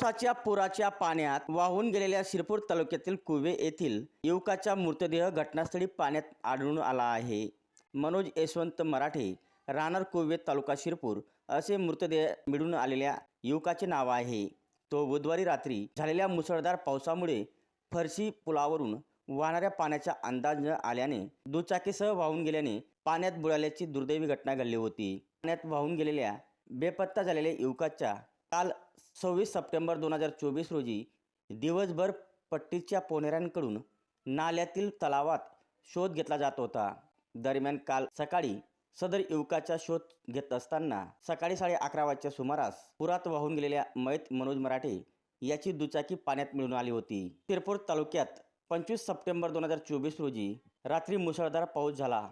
पावसाच्या पुराच्या पाण्यात वाहून गेलेल्या शिरपूर तालुक्यातील कुवे येथील युवकाचा मृतदेह घटनास्थळी पाण्यात आढळून आला आहे. मनोज यशवंत मराठे राहणार कुवे तालुका शिरपूर असे मृतदेह मिळून आलेल्या युवकाचे नाव आहे. तो बुधवारी रात्री झालेल्या मुसळधार पावसामुळे फरशी पुलावरून वाहणाऱ्या पाण्याचा अंदाज न आल्याने दुचाकीसह वाहून गेल्याने पाण्यात बुडाल्याची दुर्दैवी घटना घडली होती. पाण्यात वाहून गेलेल्या बेपत्ता झालेल्या युवकाच्या काल सव्वीस सप्टेंबर दोन हजार चोवीस रोजी दिवसभर पट्टीच्या पोनेऱ्यांकडून नाल्यातील तलावात शोध घेतला जात होता. दरम्यान काल सकाळी सदर युवकाचा शोध घेत असताना सकाळी साडे अकरा वाजच्या सुमारास पुरात वाहून गेलेल्या मैत मनोज मराठे याची दुचाकी पाण्यात मिळून आली होती. शिरपूर तालुक्यात पंचवीस सप्टेंबर दोन हजार चोवीस रोजी रात्री मुसळधार पाऊस झाला.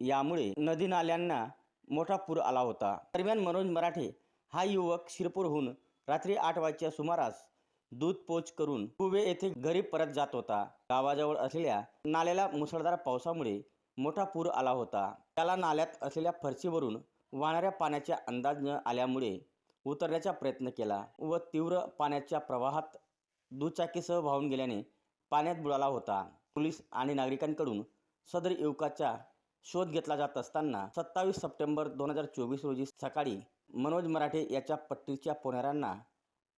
यामुळे नदी नाल्यांना मोठा पूर आला होता. दरम्यान मनोज मराठे हा युवक शिरपूरहून रात्री आठ वाजच्या सुमारास दूध पोच करून कुवे येथे घरी परत जात होता. गावाजवळ असलेल्या नाल्याला मुसळधार पावसामुळे मोठा पूर आला होता. त्याला नाल्यात असलेल्या फरशीवरून वाहणाऱ्या पाण्याचा अंदाज न आल्यामुळे उतरण्याचा प्रयत्न केला व तीव्र पाण्याच्या प्रवाहात दुचाकीसह वाहून गेल्याने पाण्यात बुडाला होता. पोलीस आणि नागरिकांकडून सदर युवकाचा शोध घेतला जात असताना सत्तावीस सप्टेंबर दोन हजार चोवीस रोजी सकाळी मनोज मराठे याच्या पट्टीच्या पोहणाऱ्यांना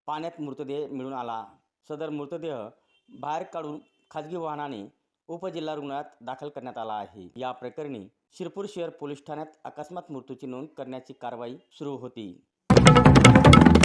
पाण्यात मृतदेह मिळून आला. सदर मृतदेह बाहेर काढून खाजगी वाहनाने उपजिल्हा रुग्णालयात दाखल करण्यात आला आहे. या प्रकरणी शिरपूर शहर पोलीस ठाण्यात अकस्मात मृत्यूची नोंद करण्याची कारवाई सुरू होती.